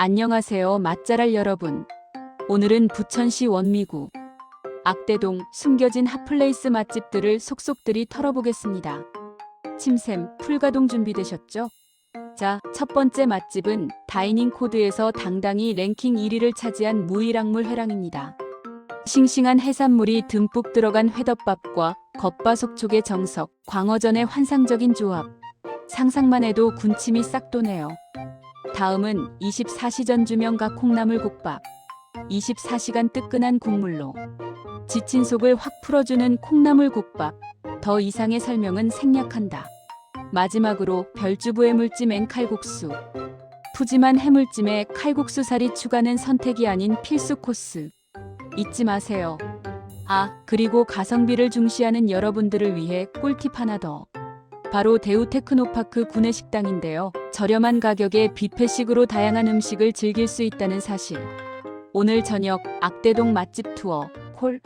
안녕하세요 맛잘알 여러분. 오늘은 부천시 원미구 악대동 숨겨진 핫플레이스 맛집들을 속속들이 털어보겠습니다. 침샘, 풀가동 준비되셨죠? 자, 첫 번째 맛집은 다이닝 코드에서 당당히 랭킹 1위를 차지한 무일악물 회랑입니다. 싱싱한 해산물이 듬뿍 들어간 회덮밥과 겉바속촉의 정석, 광어전의 환상적인 조합. 상상만 해도 군침이 싹 도네요. 다음은 24시전 주명각 콩나물 국밥. 24시간 뜨끈한 국물로 지친 속을 확 풀어주는 콩나물 국밥. 더 이상의 설명은 생략한다. 마지막으로 별주부의 물찜 앵칼국수. 푸짐한 해물찜에 칼국수 살이 추가는 선택이 아닌 필수 코스. 잊지 마세요. 아, 그리고 가성비를 중시하는 여러분들을 위해 꿀팁 하나 더. 바로 대우 테크노파크 구내식당인데요. 저렴한 가격에 뷔페식으로 다양한 음식을 즐길 수 있다는 사실. 오늘 저녁 악대동 맛집 투어 콜